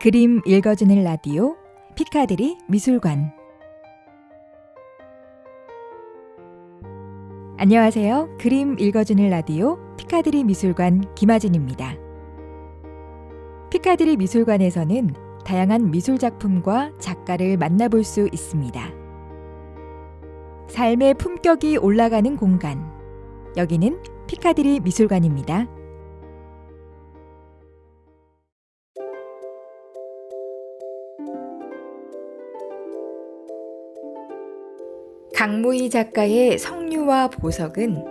그림 읽어주는 라디오 피카데리 미술관 안녕하세요. 그림 읽어주는 라디오 피카데리 미술관 김아진입니다. 피카데리 미술관에서는 다양한 미술 작품과 작가를 만나볼 수 있습니다. 삶의 품격이 올라가는 공간. 여기는 피카데리 미술관입니다. 강무희 작가의 성류와 보석은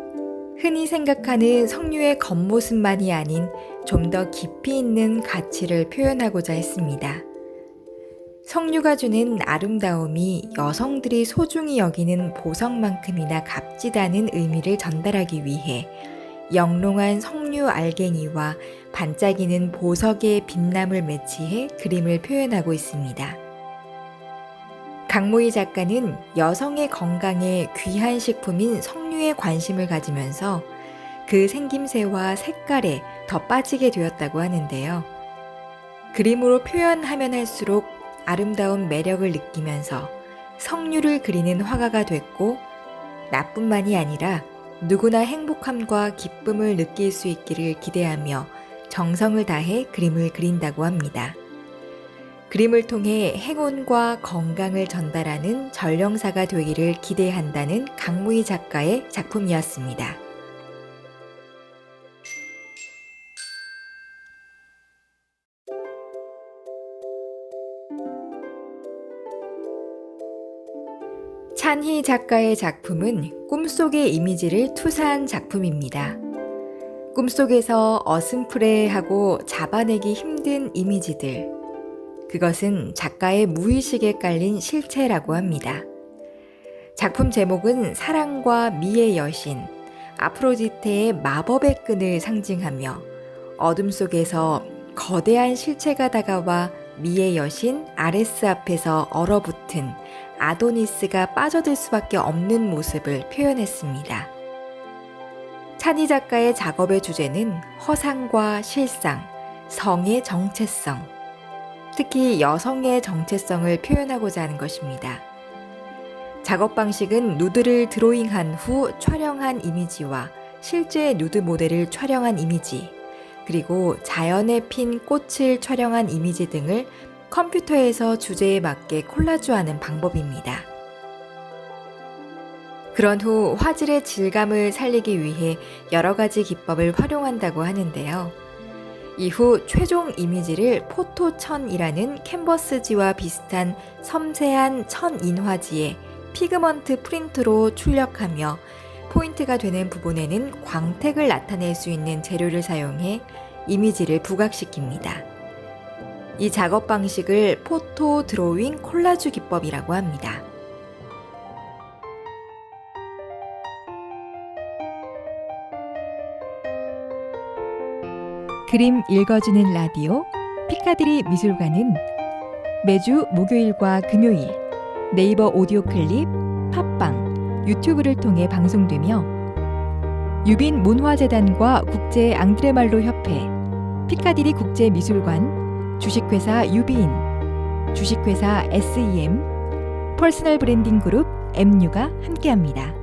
흔히 생각하는 성류의 겉모습만이 아닌 좀 더 깊이 있는 가치를 표현하고자 했습니다. 성류가 주는 아름다움이 여성들이 소중히 여기는 보석만큼이나 값지다는 의미를 전달하기 위해 영롱한 성류 알갱이와 반짝이는 보석의 빛남을 매치해 그림을 표현하고 있습니다. 강모희 작가는 여성의 건강에 귀한 식품인 석류에 관심을 가지면서 그 생김새와 색깔에 더 빠지게 되었다고 하는데요. 그림으로 표현하면 할수록 아름다운 매력을 느끼면서 석류를 그리는 화가가 됐고 나뿐만이 아니라 누구나 행복함과 기쁨을 느낄 수 있기를 기대하며 정성을 다해 그림을 그린다고 합니다. 그림을 통해 행운과 건강을 전달하는 전령사가 되기를 기대한다는 강무희 작가의 작품이었습니다. 찬희 작가의 작품은 꿈속의 이미지를 투사한 작품입니다. 꿈속에서 어슴푸레하고 잡아내기 힘든 이미지들. 그것은 작가의 무의식에 깔린 실체라고 합니다. 작품 제목은 사랑과 미의 여신, 아프로디테의 마법의 끈을 상징하며 어둠 속에서 거대한 실체가 다가와 미의 여신 아레스 앞에서 얼어붙은 아도니스가 빠져들 수밖에 없는 모습을 표현했습니다. 찬희 작가의 작업의 주제는 허상과 실상, 성의 정체성, 특히 여성의 정체성을 표현하고자 하는 것입니다. 작업 방식은 누드를 드로잉한 후 촬영한 이미지와 실제 누드 모델을 촬영한 이미지, 그리고 자연에 핀 꽃을 촬영한 이미지 등을 컴퓨터에서 주제에 맞게 콜라주하는 방법입니다. 그런 후 화질의 질감을 살리기 위해 여러 가지 기법을 활용한다고 하는데요. 이후 최종 이미지를 포토천이라는 캔버스지와 비슷한 섬세한 천 인화지에 피그먼트 프린트로 출력하며 포인트가 되는 부분에는 광택을 나타낼 수 있는 재료를 사용해 이미지를 부각시킵니다. 이 작업 방식을 포토 드로잉 콜라주 기법이라고 합니다. 그림 읽어주는 라디오 피카드리 미술관은 매주 목요일과 금요일 네이버 오디오 클립, 팟빵, 유튜브를 통해 방송되며 유빈 문화재단과 국제 앙드레말로 협회, 피카디리 국제미술관, 주식회사 유비인, 주식회사 SEM, 퍼스널 브랜딩 그룹 MU가 함께합니다.